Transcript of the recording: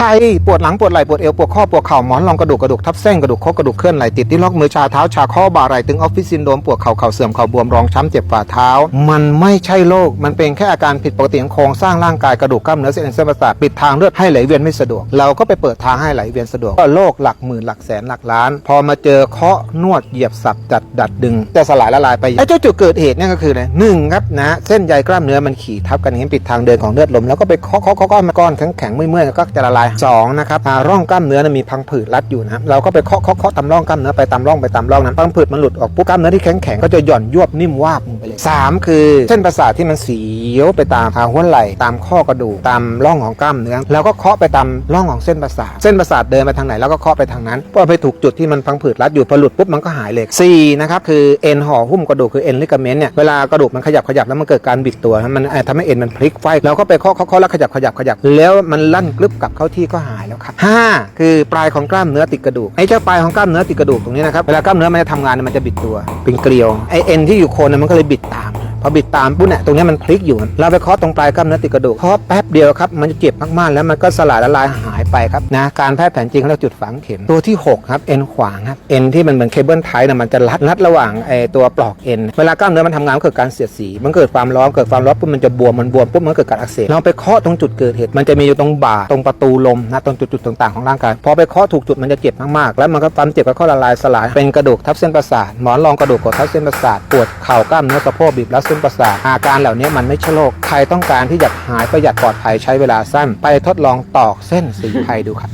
ใครปวดหลังปวดไหล่ปวดเอวปวดข้อปวดเข่าหมอนรองกระดูกกระดูกทับเส้นกระดูกข้อกระดูกเคลื่อนไหลติดที่ล็อกมือชาเท้าชาข้อบ่าไหล่ตึงออฟฟิศซินโดมปวดเข่าเข่าเสื่อมเข่าบวมรองช้ำเจ็บฝ่าเท้า มันไม่ใช่โรคมันเป็นแค่อาการผิดปกติของโครงสร้างร่างกายกระดูกกล้ามเนื้อเส้นเอ็นเส้นประสาทปิดทางเลือดให้ไหลเวียนไม่สะดวก เราก็ไปเปิดทางให้ไหลเวียนสะดวกก็โรคหลักหมื่นหลักแสนหลักล้าน พอมาเจอเคาะนวดเหยียบสับดัดดัดดึงจะสลายละลายไปไอ้เจ้าจุดเกิดเหตุเนี่ยก็คืออะไรหนึ่งครับนะเส้นใยกล้ามเนื้อมันขี่ทับกันอย่างนี้ปิดทางเดินของเลือดลมแล้วก็ไปเคาะเคาะเคาะก้อนแข็งแข็งๆเมื่อยๆก็จะละลายสองนะครับร่องกล้ามเนื้อนะมีพังผืดรัดอยู่นะเราก็ไปเคาะเคาะเคาะตามร่องกล้ามเนื้อไปตามร่องไปตามร่องนั้นพังผืดมันหลุดออกปุ๊บกล้ามเนื้อที่แข็งแข็งก็จะหย่อนยวบนิ่มวาบลงไปเลยสามคือเส้นประสาทที่มันเสียวไปตามขาหัวไหล่ตามข้อกระดูกตามร่องของกล้ามเนื้อแล้วก็เคาะไปตามร่องของเส้นประสาทเส้นประสาทเดินไปทางไหนแล้วก็เคาะไปทางนั้นพอไปถูกจุดที่มันพังผืดรัดอยู่พอหลุดปุ๊บมันก็หายเลยสี่นะครับคือเอ็นห่อหุ้มกระดูกคือเอ็นลิกาเมนต์เนี่ยเวลากระดูกมันขยับขยับแล้วมันเกิดการบิดตัวมันทำให้เอ็นมันพลิกไฟเราก็ไปเคาะเคาะแล้วขยับขยับขยับแล้วมันลั่นกลึบกลับเข้าทที่ก็หายแล้วครับห้าคือปลายของกล้ามเนื้อติดกระดูกไอ้เจ้าปลายของกล้ามเนื้อติดกระดูกตรงนี้นะครับเวลากล้ามเนื้อมันจะทำงานมันจะบิดตัว เป็นเกลียวไอเอ็นที่อยู่โคนมันก็เลยบิดตาม พอบิดตามปุ๊บเนี่ยตรงนี้มันพลิกอยู่เราไปเคาะตรงปลายกล้ามเนื้อติดกระดูกเคาะแป๊บเดียวครับมันจะเจ็บมากๆแล้วมันก็สลายละลายหาย ไปครับนะการแพทย์แผนจีนเขาเรียกจุดฝังเข็มตัวที่หกครับเอ็นขวางครับเอ็นที่มันเหมือนเคเบิลไทป์นะมันจะรัดรัดระหว่างไอ้ตัวปลอกเอ็นเวลากล้ามเนื้อมันทำงานเกิดการเสียดสีมันเกิดความร้อนเกิดความร้อนปุ๊บมันจะบวมมันบวมปุ๊บมันเกิดการอักเสบเราไปเคาะตรงจุดเกิดเหตุมันจะมีอยู่ตรงบ่าตรงประตูลมนะตรงจุดๆต่างๆของร่างกายพอไปเคาะถูกจุดมันจะเจ็บมากๆแล้วมันก็ความเจ็บก็ค่อยละลายสลายเป็นกระดูกทับเส้นประสาทหมอนรองกระดูกกดทับเส้นประสาทปวดเข่ากล้ามเนื้อสะโพกบีบรัดเส้นประสาทอาการเหล่านี้มันไม่ใช่โรคใครต้องการที่จะหายประหยัดปลอดภัยใช้เวลาสั้น ไปทดลองตอกเส้นสีไทยดูครับ